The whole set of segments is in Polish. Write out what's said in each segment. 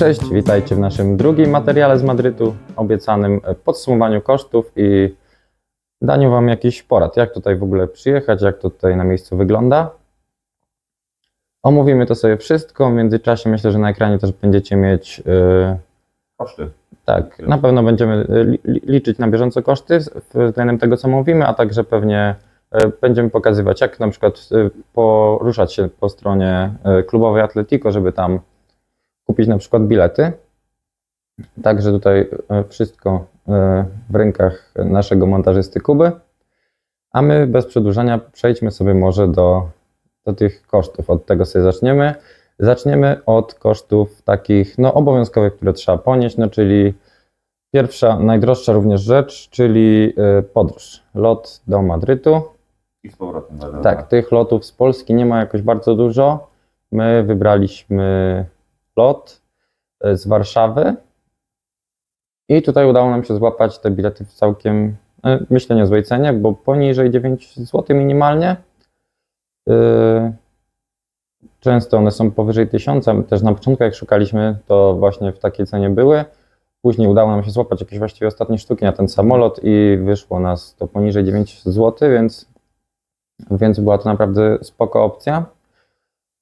Cześć, witajcie w naszym drugim materiale z Madrytu, obiecanym podsumowaniu kosztów i daniu Wam jakichś porad, jak tutaj w ogóle przyjechać, jak to tutaj na miejscu wygląda. Omówimy to sobie wszystko, w międzyczasie myślę, że na ekranie też będziecie mieć, yy, Koszty. tak, na pewno będziemy li, li- liczyć na bieżąco koszty względem tego, co mówimy, a także pewnie y, będziemy pokazywać, jak na przykład poruszać się po stronie klubowej Atletico, żeby tam kupić na przykład bilety. Także tutaj e, wszystko e, w rękach naszego montażysty Kuby. A my bez przedłużania przejdźmy sobie może do, do tych kosztów. Od tego sobie zaczniemy. Zaczniemy od kosztów takich no, obowiązkowych, które trzeba ponieść, no, czyli pierwsza, najdroższa również rzecz, czyli e, podróż. Lot do Madrytu. I z powrotem. Tak, tych lotów z Polski nie ma jakoś bardzo dużo. My wybraliśmy lot e, z Warszawy i tutaj udało nam się złapać te bilety w całkiem, e, myślę, niezłej cenie, bo poniżej 9 zł minimalnie. E, Często one są powyżej 1000. Też na początku, jak szukaliśmy, to właśnie w takiej cenie były. Później udało nam się złapać jakieś właściwie ostatnie sztuki na ten samolot i wyszło nas to poniżej 9 zł, więc więc była to naprawdę spoko opcja.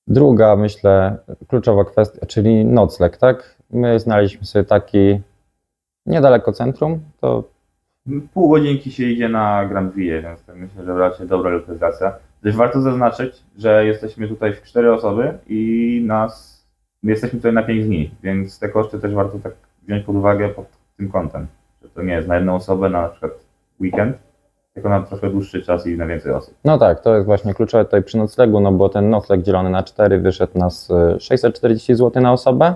Druga, myślę, kluczowa kwestia, czyli nocleg, tak? My znaleźliśmy sobie taki niedaleko centrum, to Pół godzinki się idzie na Grand Ville, więc to myślę, że raczej dobra lokalizacja. Też warto zaznaczyć, że jesteśmy tutaj w cztery osoby i nas, my jesteśmy tutaj na 5 dni, więc te koszty też warto tak wziąć pod uwagę pod tym kątem. Że to nie jest na jedną osobę, na, na przykład weekend, tylko na trochę dłuższy czas i na więcej osób. no tak, to jest właśnie kluczowe tutaj przy noclegu, no bo ten nocleg dzielony na 4 wyszedł nas y, 640 zł na osobę.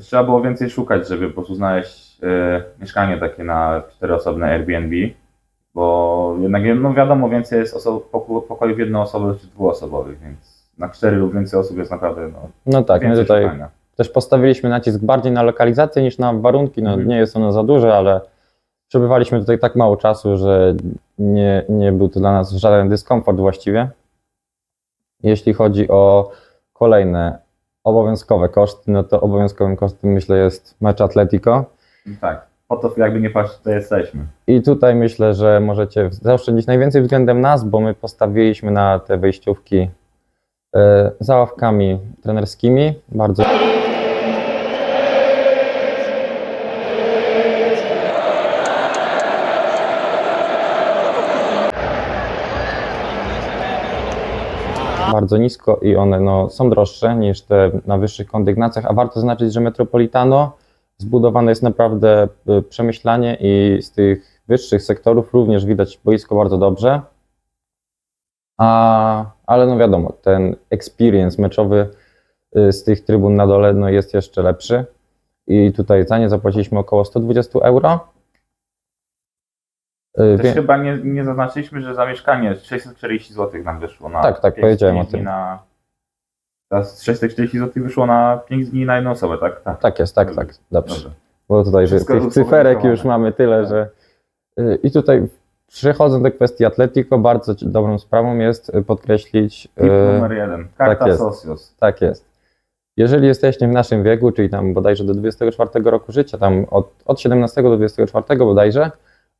Trzeba było więcej szukać, żeby po prostu znaleźć e, mieszkanie takie na cztery osoby na Airbnb, bo jednak no wiadomo, więcej jest poko- pokojów jednoosobowych czy dwuosobowych, więc na cztery lub więcej osób jest naprawdę no, No tak, my więcej tutaj szukania. też postawiliśmy nacisk bardziej na lokalizację niż na warunki. No, Mhm. Nie jest ono za duże, ale przebywaliśmy tutaj tak mało czasu, że nie, nie był to dla nas żaden dyskomfort właściwie. Jeśli chodzi o kolejne obowiązkowe koszty, no to obowiązkowym kosztem myślę jest mecz Atletico. Tak, po to jakby nie patrzeć, to jesteśmy. I tutaj myślę, że możecie zaoszczędzić najwięcej względem nas, bo my postawiliśmy na te wejściówki e, za ławkami trenerskimi. Bardzo bardzo nisko i one no, są droższe niż te na wyższych kondygnacjach, a warto zaznaczyć, że Metropolitano zbudowane jest naprawdę y, przemyślanie i z tych wyższych sektorów również widać boisko bardzo dobrze. A, ale no wiadomo, ten experience meczowy y, z tych trybun na dole no, jest jeszcze lepszy. I tutaj za nie zapłaciliśmy około 120 euro. Y, Też wie- chyba nie, nie zaznaczyliśmy, że za mieszkanie 640 zł nam wyszło na Tak, tak, powiedziałem o tym. Na, teraz 640 zł wyszło na 5 dni na jedną osobę, tak? Tak. Tak jest, tak, tak. Dobrze. Dobrze. Bo tutaj Wszystko tych cyferek już mamy tyle, Tak. że. y, I tutaj przechodząc do kwestii Atletico, bardzo dobrą sprawą jest y, podkreślić. Tip numer jeden. Karta jest. Socios. Tak jest. Jeżeli jesteście w naszym wieku, czyli tam bodajże do 24 roku życia, tam od, od 17 do 24 bodajże,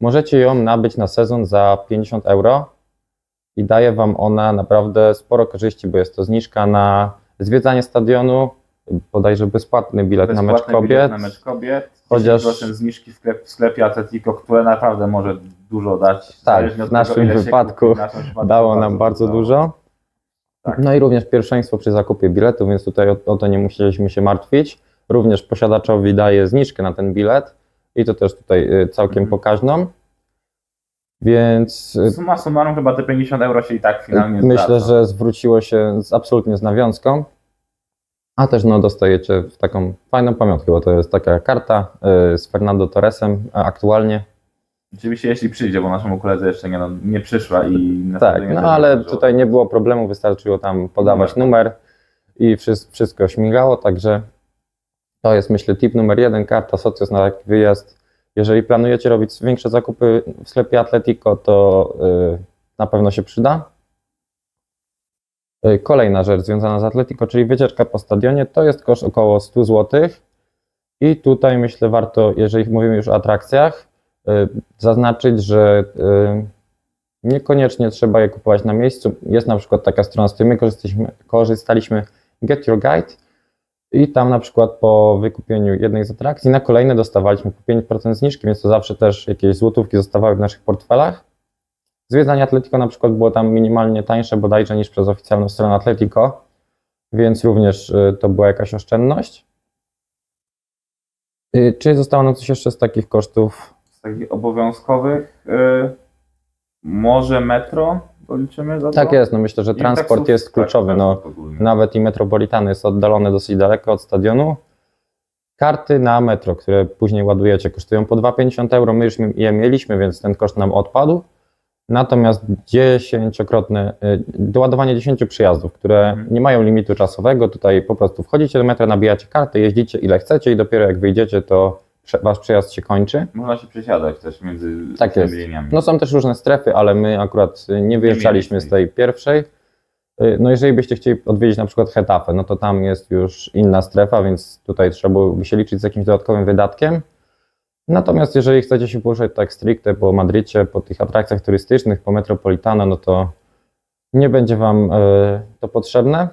możecie ją nabyć na sezon za 50 euro i daje Wam ona naprawdę sporo korzyści, bo jest to zniżka na zwiedzanie stadionu, bodajże bezpłatny bilet na mecz Bezpłatny kobiet. bilet Na mecz kobiet. Chociaż- 10% zniżki w, sklep, w sklepie Atletico, które naprawdę może dużo dać. Tak, w naszym się wypadku w naszym wypadku Dało nam bardzo dużo. Tak. No i również pierwszeństwo przy zakupie biletu, więc tutaj o, o to nie musieliśmy się martwić. Również posiadaczowi daje zniżkę na ten bilet i to też tutaj y, całkiem Mhm. pokaźną. Więc y, Suma summarum chyba te 50 euro się i tak finalnie myślę, że zwróciło się z, absolutnie z nawiązką. A też no, dostajecie w taką fajną pamiątkę, bo to jest taka karta y, z Fernando Torresem aktualnie. Oczywiście jeśli przyjdzie, bo naszemu koledze jeszcze nie, no, nie przyszła i... Tak, no ale tutaj nie było problemu, wystarczyło tam podawać numer i wszystko, wszystko śmigało, także to jest myślę tip numer jeden, karta Socios na taki wyjazd. Jeżeli planujecie robić większe zakupy w sklepie Atletico, to y, na pewno się przyda. Y, Kolejna rzecz związana z Atletico, czyli wycieczka po stadionie, to jest koszt około 100 zł. I tutaj myślę warto, jeżeli mówimy już o atrakcjach, y, zaznaczyć, że niekoniecznie trzeba je kupować na miejscu. Jest na przykład taka strona, z której my korzystaliśmy Get Your Guide i tam na przykład po wykupieniu jednej z atrakcji na kolejne dostawaliśmy po 5% zniżki, więc to zawsze też jakieś złotówki zostawały w naszych portfelach. Zwiedzanie Atletico na przykład było tam minimalnie tańsze bodajże niż przez oficjalną stronę Atletico, więc również y, to była jakaś oszczędność. Y, Czy zostało nam coś jeszcze z takich kosztów? Z takich obowiązkowych y, może metro policzymy za to? Tak jest, no myślę, że I transport jest kluczowy. tak, No, transport nawet i metropolitany jest oddalone dosyć daleko od stadionu. Karty na metro, które później ładujecie, kosztują po 2,50 euro. My już je mieliśmy, więc ten koszt nam odpadł. Natomiast dziesięciokrotne, y, doładowanie 10 przyjazdów, które Mhm. nie mają limitu czasowego, tutaj po prostu wchodzicie do metra, nabijacie kartę, jeździcie ile chcecie i dopiero jak wyjdziecie, to prze- wasz przejazd się kończy. Można się przesiadać też między Tak tymi jest. liniami. No są też różne strefy, ale my akurat y, nie wyjeżdżaliśmy mieliśmy z tej pierwszej. Y, No jeżeli byście chcieli odwiedzić na przykład Hetafe, no to tam jest już inna strefa, więc tutaj trzeba byłoby się liczyć z jakimś dodatkowym wydatkiem. Natomiast jeżeli chcecie się poruszać tak stricte po Madrycie, po tych atrakcjach turystycznych, po Metropolitano, no to nie będzie Wam y, to potrzebne.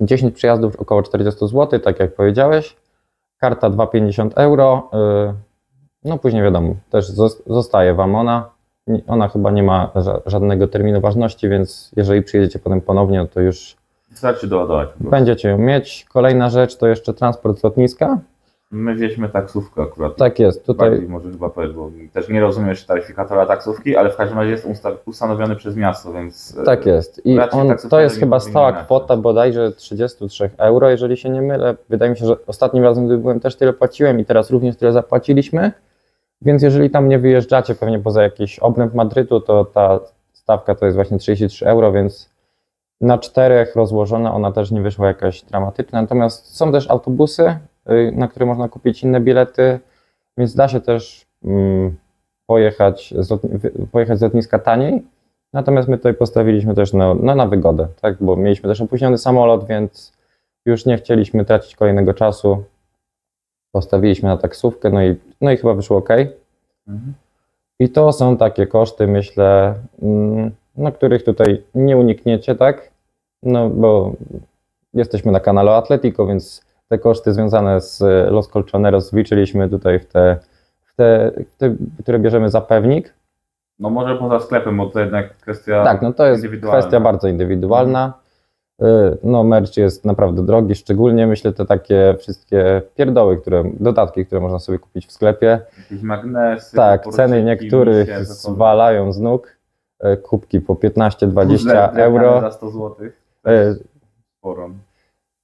10 przyjazdów około 40 zł, tak jak powiedziałeś. Karta 2,50 euro. y, No później wiadomo, też zos- zostaje Wam ona. Ona chyba nie ma ża- żadnego terminu ważności, więc jeżeli przyjedziecie potem ponownie, no to już Wystarczy doładować. będziecie ją mieć. Kolejna rzecz to jeszcze transport z lotniska. My wzięliśmy taksówkę akurat. Tak jest, tutaj Bardziej może chyba powiedz, bo też nie rozumiem jeszcze taryfikatora taksówki, ale w każdym razie jest usta- ustanowiony przez miasto, więc e, tak jest. I on, to jest chyba stała kwota bodajże 33 euro, jeżeli się nie mylę. Wydaje mi się, że ostatnim razem, gdy byłem, też tyle płaciłem i teraz również tyle zapłaciliśmy. Więc jeżeli tam nie wyjeżdżacie, pewnie poza jakiś obręb Madrytu, to ta stawka to jest właśnie 33 euro, więc na czterech rozłożona ona też nie wyszła jakaś dramatyczna. Natomiast są też autobusy, na które można kupić inne bilety, więc da się też mm, pojechać, z pojechać z lotniska taniej. Natomiast my tutaj postawiliśmy też na, no, na wygodę, tak? bo mieliśmy też opóźniony samolot, więc już nie chcieliśmy tracić kolejnego czasu. Postawiliśmy na taksówkę, no i, no i chyba wyszło ok. Mhm. I to są takie koszty, myślę, na których tutaj nie unikniecie, tak? No bo jesteśmy na kanale Atletico, więc te koszty związane z Los Colchoneros wliczyliśmy tutaj w te, w te, w te które bierzemy za pewnik. No może poza sklepem, bo to jednak kwestia. Tak, no to jest kwestia bardzo indywidualna. Y, No merch jest naprawdę drogi, szczególnie myślę te takie wszystkie pierdoły, które, dodatki, które można sobie kupić w sklepie. Jakieś magnesy. Tak, ceny niektórych misie, zwalają z nóg. Y, Kubki po 15-20 Puzzle drewniane euro. Za 100 zł. Sporo.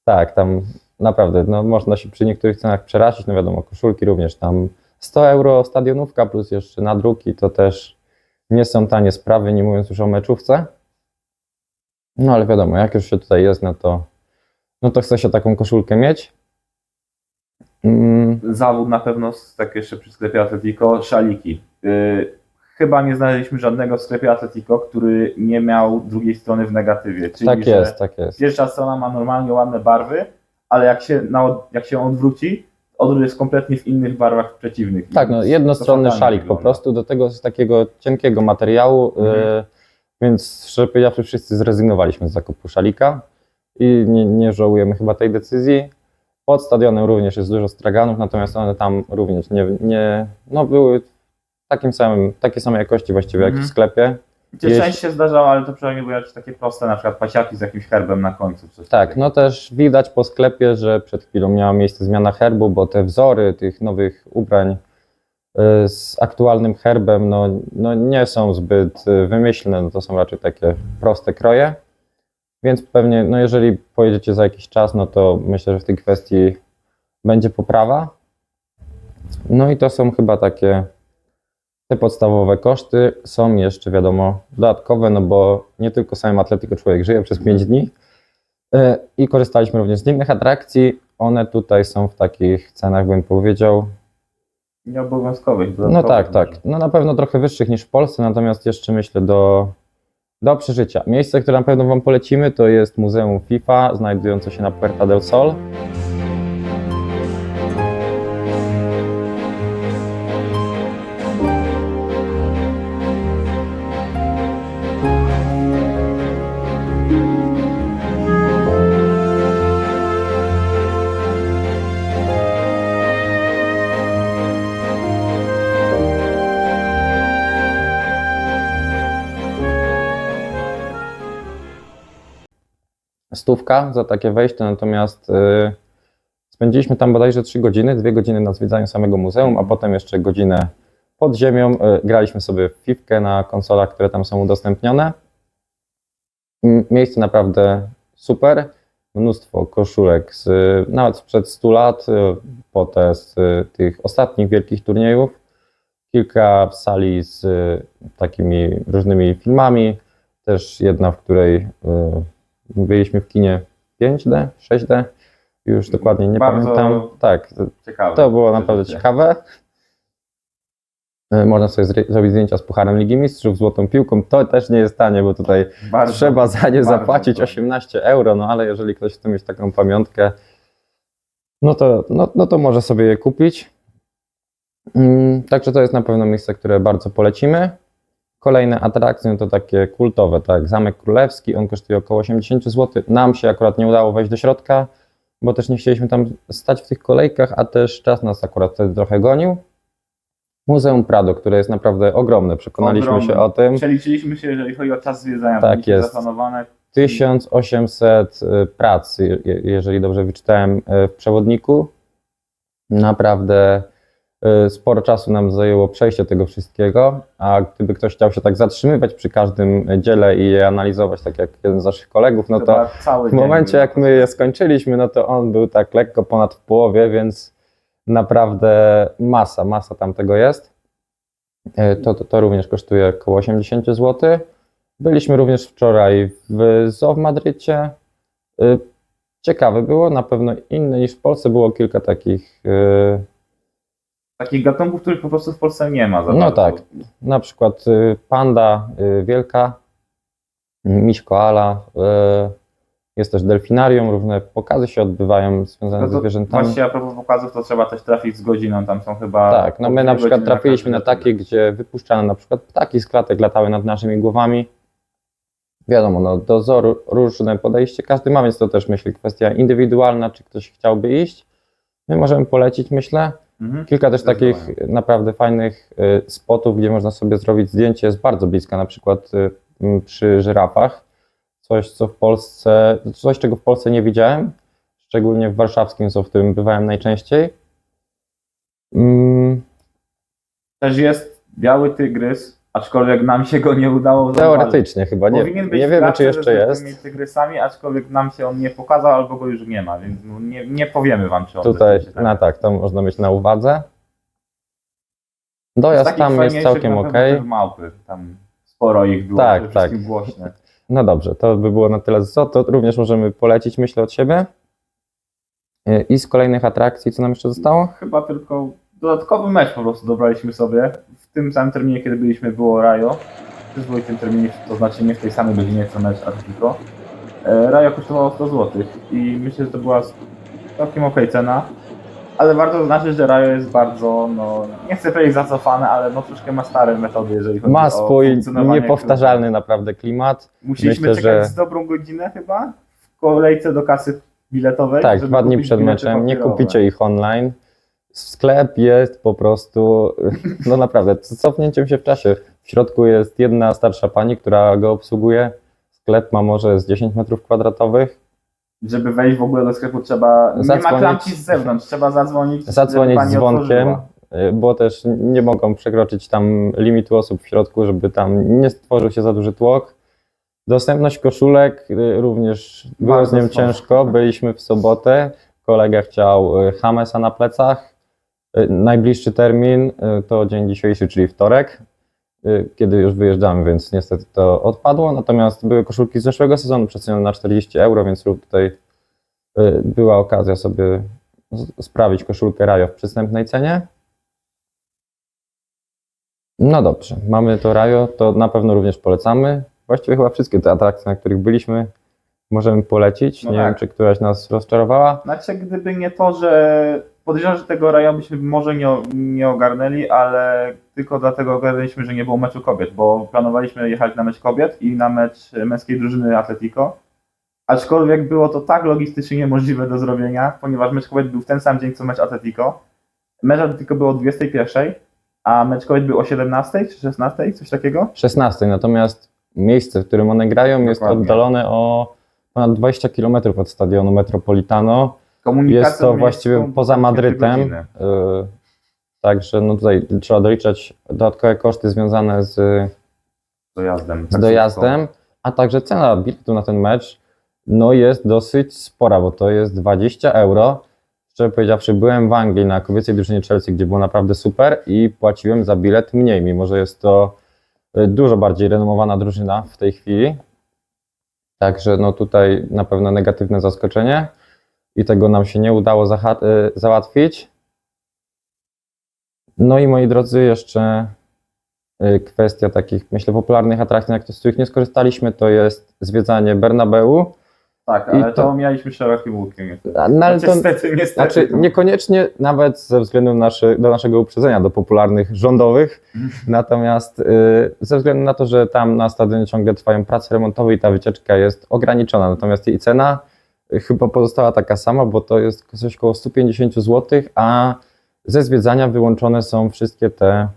Tak, tam naprawdę no, można się przy niektórych cenach przerazić. No wiadomo, koszulki również tam 100 euro stadionówka plus jeszcze nadruki to też nie są tanie sprawy, nie mówiąc już o meczówce. No ale wiadomo, jak już się tutaj jest, no to, no to chce się taką koszulkę mieć. Mm, Zawód na pewno, tak jeszcze przy sklepie Atletico, szaliki. Yy, chyba nie znaleźliśmy żadnego w sklepie Atletico, który nie miał drugiej strony w negatywie. Czyli, tak jest, tak jest. Pierwsza strona ma normalnie ładne barwy, ale jak się, na, jak się odwróci, odwrót jest kompletnie w innych barwach przeciwnych. Tak, no jednostronny szalik po wygląda. prostu, do tego z takiego cienkiego materiału, Mhm. y, więc szczerze powiedziawszy wszyscy zrezygnowaliśmy z zakupu szalika i nie, nie żałujemy chyba tej decyzji. Pod stadionem również jest dużo straganów, natomiast one tam również nie, nie no były takim samym, takiej samej jakości właściwie jak Mhm. w sklepie. Gdzie Jeśli- część się zdarzało, ale to przynajmniej były jakieś takie proste, na przykład pasiaki z jakimś herbem na końcu. Coś Tak, takiego. no też widać po sklepie, że przed chwilą miała miejsce zmiana herbu, bo te wzory tych nowych ubrań y, z aktualnym herbem no, no nie są zbyt y, wymyślne, no to są raczej takie proste kroje. Więc pewnie, no jeżeli pojedziecie za jakiś czas, no to myślę, że w tej kwestii będzie poprawa. No i to są chyba takie te podstawowe koszty. Są jeszcze, wiadomo, dodatkowe, no bo nie tylko samym Atletyko człowiek żyje przez 5 dni. E, I korzystaliśmy również z innych atrakcji. One tutaj są w takich cenach, bym powiedział. Nieobowiązkowych. No tak, tak. No na pewno trochę wyższych niż w Polsce, natomiast jeszcze myślę do, do przeżycia. Miejsce, które na pewno Wam polecimy, to jest Muzeum FIFA, znajdujące się na Puerta del Sol. Stówka za takie wejście, natomiast y, spędziliśmy tam bodajże 3 godziny, 2 godziny na zwiedzaniu samego muzeum, a potem jeszcze godzinę pod ziemią. Y, graliśmy sobie w piwkę na konsolach, które tam są udostępnione. M- Miejsce naprawdę super. Mnóstwo koszulek z, nawet sprzed 100 lat, y, potem z y, tych ostatnich wielkich turniejów. Kilka sali z y, takimi różnymi filmami. Też jedna, w której y, byliśmy w kinie 5D, 6D. Już dokładnie nie Bardzo pamiętam. Tak, Ciekawe. to było naprawdę ciekawe. Y, Można sobie zrobić zdjęcia z Pucharem Ligi Mistrzów, złotą piłką. To też nie jest tanie, bo tutaj Bardzo, trzeba za nie zapłacić to. 18 euro, no ale jeżeli ktoś chce mieć taką pamiątkę, no to, no, no to może sobie je kupić. Mm, Także to jest na pewno miejsce, które bardzo polecimy. Kolejne atrakcje to takie kultowe, tak, Zamek Królewski, on kosztuje około 80 zł. Nam się akurat nie udało wejść do środka, bo też nie chcieliśmy tam stać w tych kolejkach, a też czas nas akurat wtedy trochę gonił. Muzeum Prado, które jest naprawdę ogromne, przekonaliśmy Ogromne. się o tym. Przeliczyliśmy się, jeżeli chodzi o czas zwiedzania. Tak jest. Zaplanowane. 1800 y, prac, je- jeżeli dobrze wyczytałem y, w przewodniku. Naprawdę sporo czasu nam zajęło przejście tego wszystkiego, a gdyby ktoś chciał się tak zatrzymywać przy każdym dziele i je analizować, tak jak jeden z naszych kolegów, no to w momencie jak my je skończyliśmy, no to on był tak lekko ponad w połowie, więc naprawdę masa, masa tam tego jest. E, To, to, to również kosztuje około 80 zł. Byliśmy również wczoraj w Zoo w Madrycie. E, Ciekawe było, na pewno inne niż w Polsce. Było kilka takich, e, Takich gatunków, których po prostu w Polsce nie ma. Za No bardzo. tak. na przykład e, panda e, wielka, miś koala, e, jest też delfinarium, różne pokazy się odbywają związane No ze to zwierzętami. Właśnie a propos pokazów, to trzeba też trafić z godziną, tam są chyba... Tak, no my na przykład trafiliśmy na takie, gdzie wypuszczano na przykład ptaki z klatek, latały nad naszymi głowami. Wiadomo, no, do zoru różne podejście każdy ma, więc to też myślę kwestia indywidualna, czy ktoś chciałby iść. My możemy polecić, myślę. Mhm. Kilka też takich naprawdę fajnych y, spotów, gdzie można sobie zrobić zdjęcie, jest bardzo bliska, na przykład y, przy żyrafach. Coś, co w Polsce, coś, czego w Polsce nie widziałem, szczególnie w warszawskim, co w którym bywałem najczęściej. Mm, Też jest biały tygrys, aczkolwiek nam się go nie udało zauważyć. Teoretycznie chyba, nie, Powinien być nie wiemy czy jeszcze ze jest. zwykłymi tygrysami, aczkolwiek nam się on nie pokazał, albo go już nie ma, więc no nie, nie powiemy wam, czy on Tutaj, rzeczywiście no tak, to można mieć na uwadze. Z Dojazd takich tam jest fajniejszych całkiem na ok. pewno te Małpy, tam sporo ich było, Tak, tak, tak. tak. głośne. No dobrze, to by było na tyle z zoo, to również możemy polecić, myślę, od siebie. Y, I z kolejnych atrakcji, co nam jeszcze zostało? Chyba tylko dodatkowy mecz po prostu dobraliśmy sobie. W tym samym terminie, kiedy byliśmy, było Rajo. W przyzwoitym terminie, to znaczy nie w tej samej godzinie, co mecz Atletico. E, Rajo kosztowało 100 zł i myślę, że to była całkiem okej cena. Ale warto zaznaczyć, że Rajo jest bardzo, no, nie chcę powiedzieć zacofane, ale no troszkę ma stare metody, jeżeli chodzi Ma o swój niepowtarzalny naprawdę klimat. Musieliśmy Myślę, czekać że- z dobrą godzinę chyba w kolejce do kasy biletowej. Tak, dwa dni przed meczem. Nie kupicie ich online. Sklep jest po prostu, no naprawdę, cofnięciem się w czasie. W środku jest jedna starsza pani, która go obsługuje. Sklep ma może z 10 metrów kwadratowych. Żeby wejść w ogóle do sklepu trzeba. Nie ma Zadzwonić. klamki z zewnątrz, trzeba zadzwonić. Zadzwonić dzwonkiem, otworzyła. bo też nie mogą przekroczyć tam limitu osób w środku, żeby tam nie stworzył się za duży tłok. Dostępność koszulek y, również było z nią ciężko. Byliśmy w sobotę. Kolega chciał y, Hamesa na plecach. Y, Najbliższy termin y, to dzień dzisiejszy, czyli wtorek, y, kiedy już wyjeżdżamy, więc niestety to odpadło. Natomiast były koszulki z zeszłego sezonu przecenione na 40 euro, więc tutaj była okazja sobie sprawić koszulkę Rajo w przystępnej cenie. No dobrze, mamy to Rajo, to na pewno również polecamy. Właściwie chyba wszystkie te atrakcje, na których byliśmy, możemy polecić. No Nie tak. wiem, czy któraś nas rozczarowała. Znaczy, gdyby nie to, że podejrzewam, że tego rajonu byśmy może nie, nie ogarnęli, ale tylko dlatego ogarnęliśmy, że nie było meczu kobiet, bo planowaliśmy jechać na mecz kobiet i na mecz męskiej drużyny Atletico. Aczkolwiek było to tak logistycznie niemożliwe do zrobienia, ponieważ mecz kobiet był w ten sam dzień co mecz Atletico. Mecz Atletico był o 21, a mecz kobiet był o 17 czy 16, coś takiego. 16, natomiast miejsce, w którym one grają, jest Dokładnie. oddalone o ponad 20 km od stadionu Metropolitano. Komunikacja Jest to właściwie poza Madrytem. y, Także no tutaj trzeba doliczać dodatkowe koszty związane z, Dojazdem. z dojazdem, a także cena biletu na ten mecz no jest dosyć spora, bo to jest 20 euro. Szczerze powiedziawszy, byłem w Anglii na kobiecej drużynie Chelsea, gdzie było naprawdę super i płaciłem za bilet mniej, mimo że jest to y, dużo bardziej renomowana drużyna w tej chwili. Także no tutaj na pewno negatywne zaskoczenie i tego nam się nie udało y, załatwić. No i moi drodzy, jeszcze y, kwestia takich, myślę, popularnych atrakcji, na z których nie skorzystaliśmy, to jest zwiedzanie Bernabeu. Tak, I ale to- to, mieliśmy szerokim łukiem. No, ale Znaczy, to, Niestety, niestety. znaczy, niekoniecznie nawet ze względu nasze, do naszego uprzedzenia do popularnych rządowych, natomiast y, ze względu na to, że tam na stadionie ciągle trwają prace remontowe i ta wycieczka jest ograniczona, natomiast jej cena chyba pozostała taka sama, bo to jest coś około 150 zł, a ze zwiedzania wyłączone są wszystkie te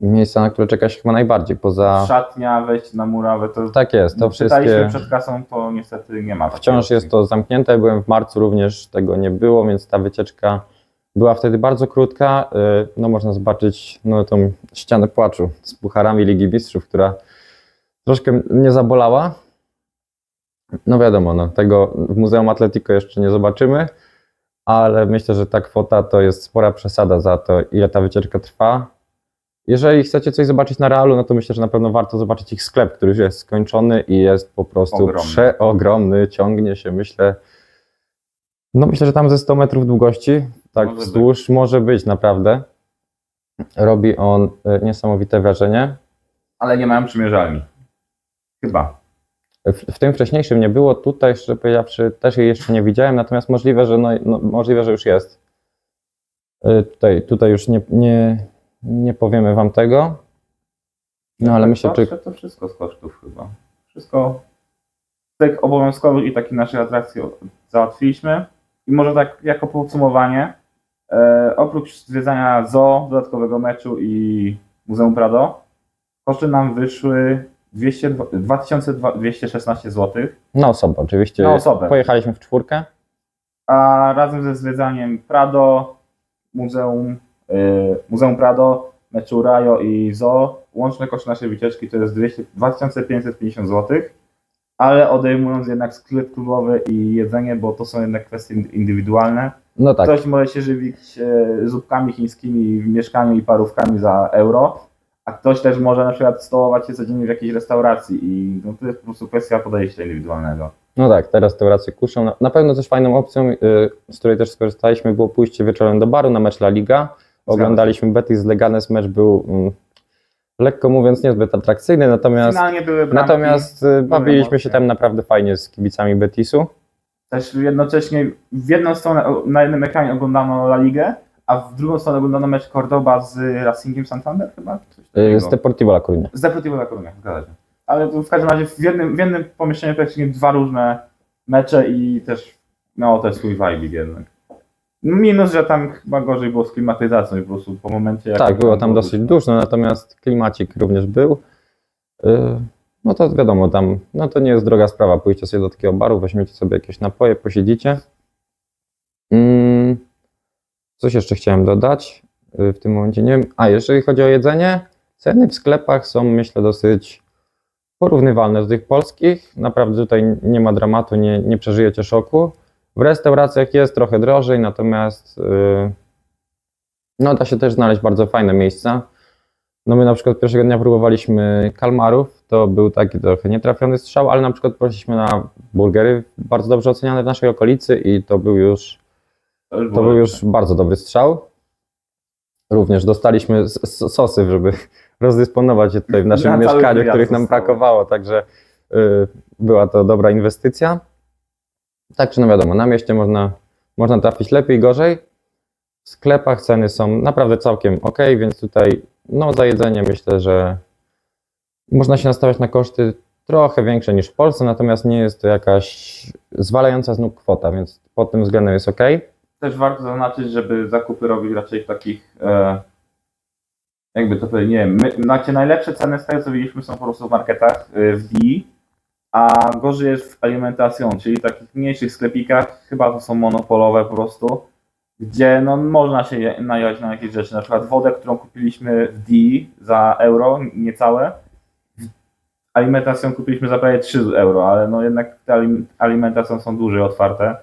miejsca, na które czeka się chyba najbardziej, poza... Szatnia, wejście na murawę, to Tak jest, to wszystkie... przed kasą, to niestety nie ma. Wciąż jest to zamknięte. Byłem w marcu, również tego nie było, więc ta wycieczka była wtedy bardzo krótka. Yy, No można zobaczyć no, tą ścianę płaczu z pucharami Ligi Mistrzów, która troszkę mnie zabolała. No wiadomo, no, tego w Muzeum Atletico jeszcze nie zobaczymy, ale myślę, że ta kwota to jest spora przesada za to, ile ta wycieczka trwa. Jeżeli chcecie coś zobaczyć na Realu, no to myślę, że na pewno warto zobaczyć ich sklep, który już jest skończony i jest po prostu Ogromny. przeogromny, ciągnie się, myślę. No myślę, że tam ze 100 metrów długości, tak Może wzdłuż może być naprawdę. Robi on y, niesamowite wrażenie. Ale nie mają przymierzalni. Chyba. W, w tym wcześniejszym nie było, tutaj szczerze powiedziawszy też jej jeszcze nie widziałem, natomiast możliwe, że, no, no, możliwe, że już jest. Y, Tutaj, tutaj już nie, nie, nie powiemy wam tego. No ale myślę, czy to wszystko z kosztów chyba. Wszystko z tych obowiązkowych i takich naszych atrakcji załatwiliśmy. I może tak jako podsumowanie, e, oprócz zwiedzania zoo, dodatkowego meczu i Muzeum Prado, koszty nam wyszły 200, 2216 zł, na osobę oczywiście. Na osobę. Pojechaliśmy w czwórkę. a razem ze zwiedzaniem Prado, Muzeum, e, Muzeum Prado, meczu Rajo i Zoo, łączne koszty naszej wycieczki to jest 200, 2550 zł, ale odejmując jednak sklep klubowy i jedzenie, bo to są jednak kwestie indywidualne. No tak, Ktoś może się żywić e, zupkami chińskimi w mieszkaniu i parówkami za euro, a ktoś też może na przykład stołować się codziennie w jakiejś restauracji i no, to jest po prostu kwestia podejścia indywidualnego. no tak, te racje kuszą. Na, pewno też fajną opcją, y, z której też skorzystaliśmy, było pójście wieczorem do baru na mecz La Liga. Oglądaliśmy Betis z Leganes, mecz był mm, lekko mówiąc niezbyt atrakcyjny, natomiast, natomiast y, bawiliśmy się tam naprawdę fajnie z kibicami Betisu. Też jednocześnie w jedną stronę na jednym ekranie oglądano La Ligę, a w drugą stronę oglądano mecz Cordoba z Racingiem Santander chyba? Coś Y, takiego. Z Deportivo La Coruña. Z Deportivo La Coruña, zgadza się. Ale tu w każdym razie w jednym, w jednym pomieszczeniu praktycznie dwa różne mecze i też miało też swój vibe jednak. Minus, że tam chyba gorzej było z klimatyzacją i po prostu po momencie... jak Tak, było tam dosyć duszno, natomiast klimacik również był. Y, No to wiadomo, tam, no to nie jest droga sprawa, pójście sobie do takiego baru, weźmiecie sobie jakieś napoje, posiedzicie. Mm, Coś jeszcze chciałem dodać y, w tym momencie, nie wiem. A, jeżeli chodzi o jedzenie, ceny w sklepach są myślę dosyć porównywalne do tych polskich. Naprawdę tutaj nie ma dramatu, nie, nie przeżyjecie szoku. W restauracjach jest trochę drożej, natomiast y, no da się też znaleźć bardzo fajne miejsca. No my na przykład pierwszego dnia próbowaliśmy kalmarów, to był taki trochę nietrafiony strzał, ale na przykład poszliśmy na burgery bardzo dobrze oceniane w naszej okolicy i to był już, To był już bardzo dobry strzał. Również dostaliśmy sosy, żeby rozdysponować je tutaj w naszym Na mieszkaniu, których nam zostało. brakowało, także y, była to dobra inwestycja. Także no wiadomo, na mieście można, można trafić lepiej, gorzej. W sklepach ceny są naprawdę całkiem ok, więc tutaj no za jedzenie myślę, że można się nastawiać na koszty trochę większe niż w Polsce, natomiast nie jest to jakaś zwalająca z nóg kwota, więc pod tym względem jest ok. Też warto zaznaczyć, żeby zakupy robić raczej w takich, e, jakby to powiedzieć, nie wiem, znaczy najlepsze ceny z tego co widzieliśmy są po prostu w marketach, e, w DI, A gorzej jest w alimentacją, czyli takich mniejszych sklepikach, chyba to są monopolowe po prostu, gdzie no, można się je- najechać na jakieś rzeczy, na przykład wodę, którą kupiliśmy w D za euro, niecałe, alimentacją kupiliśmy za prawie 3 euro, ale no jednak te alim- alimentacją są dłużej otwarte.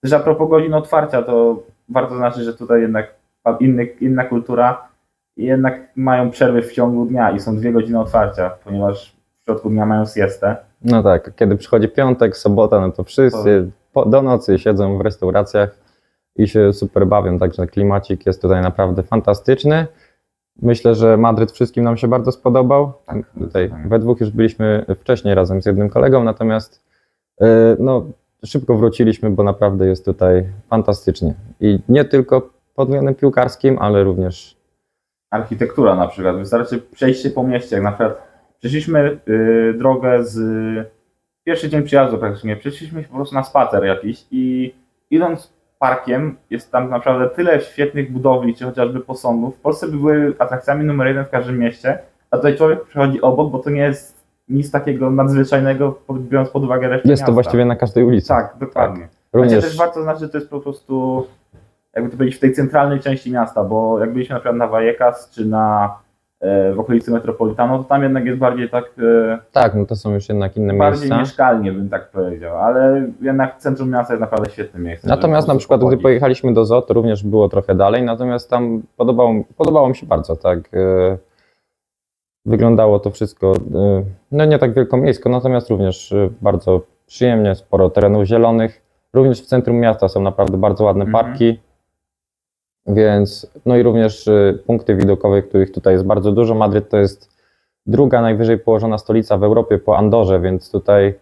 Też a propos godzin otwarcia, to warto znaczyć, że tutaj jednak inny, inna kultura i jednak mają przerwy w ciągu dnia i są dwie godziny otwarcia, ponieważ w środku dnia mają siestę. No tak, kiedy przychodzi piątek, sobota, no to wszyscy po, do nocy siedzą w restauracjach i się super bawią, także klimacik jest tutaj naprawdę fantastyczny. Myślę, że Madryt wszystkim nam się bardzo spodobał. Tak, tutaj zdecydowanie. we dwóch już byliśmy wcześniej razem z jednym kolegą, natomiast yy, no, szybko wróciliśmy, bo naprawdę jest tutaj fantastycznie. I nie tylko pod względem piłkarskim, ale również Architektura na przykład, wystarczy przejść się po mieście, jak na przykład przeszliśmy y, drogę z pierwszy dzień przyjazdu praktycznie, przeszliśmy po prostu na spacer jakiś i idąc parkiem jest tam naprawdę tyle świetnych budowli, czy chociażby posągów. W Polsce by były atrakcjami numer jeden w każdym mieście, a tutaj człowiek przechodzi obok, bo to nie jest nic takiego nadzwyczajnego, biorąc pod uwagę resztę jest to miasta. właściwie na każdej ulicy. Tak, dokładnie. Również Również... też warto znaczyć, że to jest po prostu, jakby to powiedzieć, w tej centralnej części miasta, bo jak byliśmy na przykład na Vallecas czy na, e, w okolicy Metropolitano, to tam jednak jest bardziej tak, e, tak, no to są już jednak inne bardziej miejsca. mieszkalnie bym tak powiedział, ale jednak centrum miasta jest naprawdę świetnym miejscem. Natomiast na przykład, prostu gdy pochodzić. pojechaliśmy do ZOO, to również było trochę dalej, natomiast tam podobało, podobało mi się bardzo, tak. Wyglądało to wszystko, e, no nie tak wielkomiejsko, natomiast również e, bardzo przyjemnie, sporo terenów zielonych. Również w centrum miasta są naprawdę bardzo ładne Mhm. parki, więc, no i również e, punkty widokowe, których tutaj jest bardzo dużo. Madryt to jest druga najwyżej położona stolica w Europie po Andorze, więc tutaj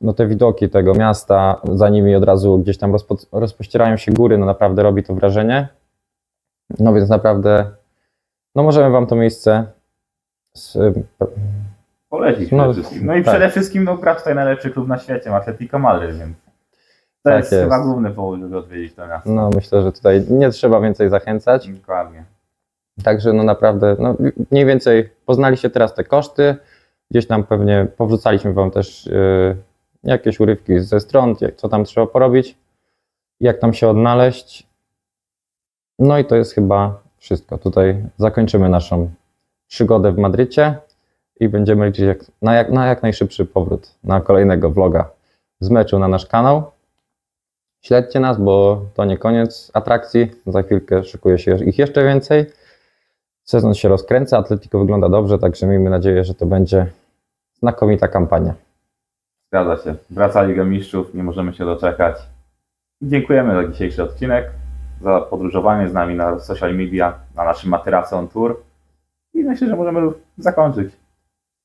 no te widoki tego miasta, za nimi od razu gdzieś tam rozpo, rozpościerają się góry, no naprawdę robi to wrażenie. No więc naprawdę, no możemy Wam to miejsce z, polecić No, przede wszystkim. No i tak. przede wszystkim no, gra tutaj najlepszy klub na świecie, Atletico Madryt, więc to Tak jest, jest. chyba główny powód, żeby odwiedzić to miasto. no myślę, że tutaj nie trzeba więcej zachęcać. Dokładnie. Także no naprawdę, no mniej więcej poznaliście teraz te koszty. Gdzieś tam pewnie powrzucaliśmy Wam też yy, jakieś urywki ze stron, co tam trzeba porobić, jak tam się odnaleźć. No i to jest chyba wszystko. Tutaj zakończymy naszą przygodę w Madrycie i będziemy liczyć jak, na, jak, na jak najszybszy powrót na kolejnego vloga z meczu na nasz kanał. Śledźcie nas, bo to nie koniec atrakcji. Za chwilkę szykuje się ich jeszcze więcej. Sezon się rozkręca, Atletico wygląda dobrze, także miejmy nadzieję, że to będzie znakomita kampania. Zgadza się. Wraca Liga Mistrzów, nie możemy się doczekać. Dziękujemy za dzisiejszy odcinek, za podróżowanie z nami na social media, na naszym Materacy on Tour. I myślę, że możemy zakończyć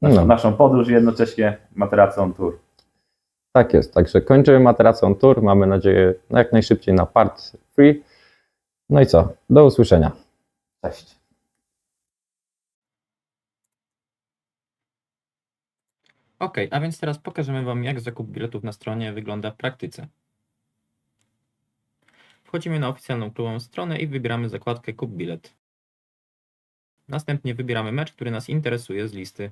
naszą, No. naszą podróż i jednocześnie Materacy on Tour. Tak jest, także kończymy Materacon Tour. Mamy nadzieję na jak najszybciej na part 3. No i co? Do usłyszenia. Cześć. Ok, a więc teraz pokażemy Wam, jak zakup biletów na stronie wygląda w praktyce. Wchodzimy na oficjalną klubową stronę i wybieramy zakładkę Kup bilet. Następnie wybieramy mecz, który nas interesuje z listy.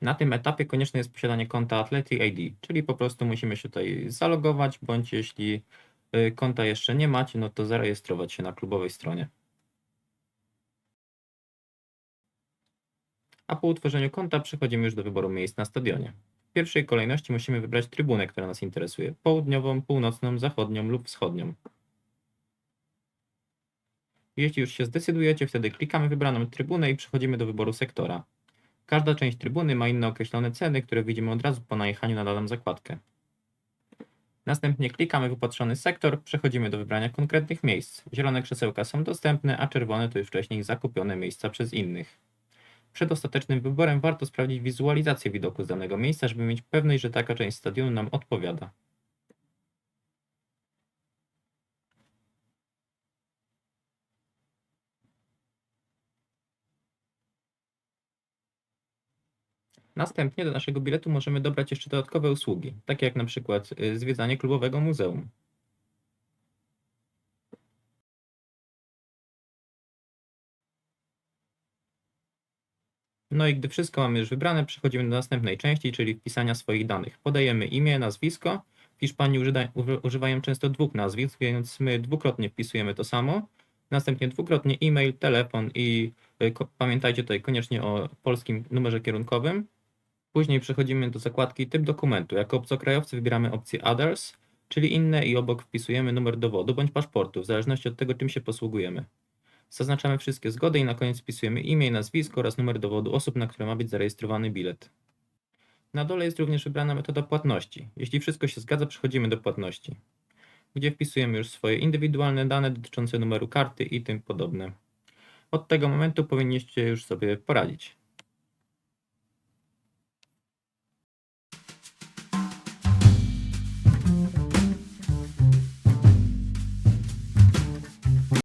Na tym etapie konieczne jest posiadanie konta Athletic ID, czyli po prostu musimy się tutaj zalogować, bądź jeśli y, konta jeszcze nie macie, no to zarejestrować się na klubowej stronie. a po utworzeniu konta przechodzimy już do wyboru miejsc na stadionie. W pierwszej kolejności musimy wybrać trybunę, która nas interesuje: południową, północną, zachodnią lub wschodnią. Jeśli już się zdecydujecie, wtedy klikamy wybraną trybunę i przechodzimy do wyboru sektora. Każda część trybuny ma inne określone ceny, które widzimy od razu po najechaniu na daną zakładkę. Następnie klikamy w upatrzony sektor, przechodzimy do wybrania konkretnych miejsc. Zielone krzesełka są dostępne, a czerwone to już wcześniej zakupione miejsca przez innych. Przed ostatecznym wyborem warto sprawdzić wizualizację widoku z danego miejsca, żeby mieć pewność, że taka część stadionu nam odpowiada. Następnie do naszego biletu możemy dobrać jeszcze dodatkowe usługi, takie jak na przykład y, zwiedzanie klubowego muzeum. No i gdy wszystko mamy już wybrane, przechodzimy do następnej części, czyli wpisania swoich danych. Podajemy imię, nazwisko. W Hiszpanii używają często dwóch nazwisk, więc my dwukrotnie wpisujemy to samo. Następnie dwukrotnie e-mail, telefon i y, pamiętajcie tutaj koniecznie o polskim numerze kierunkowym. Później przechodzimy do zakładki typ dokumentu. Jako obcokrajowcy wybieramy opcję Others, czyli inne i obok wpisujemy numer dowodu bądź paszportu, w zależności od tego, czym się posługujemy. Zaznaczamy wszystkie zgody i na koniec wpisujemy imię, nazwisko oraz numer dowodu osób, na które ma być zarejestrowany bilet. Na dole jest również wybrana metoda płatności. Jeśli wszystko się zgadza, przechodzimy do płatności, gdzie wpisujemy już swoje indywidualne dane dotyczące numeru karty i tym podobne. Od tego momentu powinniście już sobie poradzić.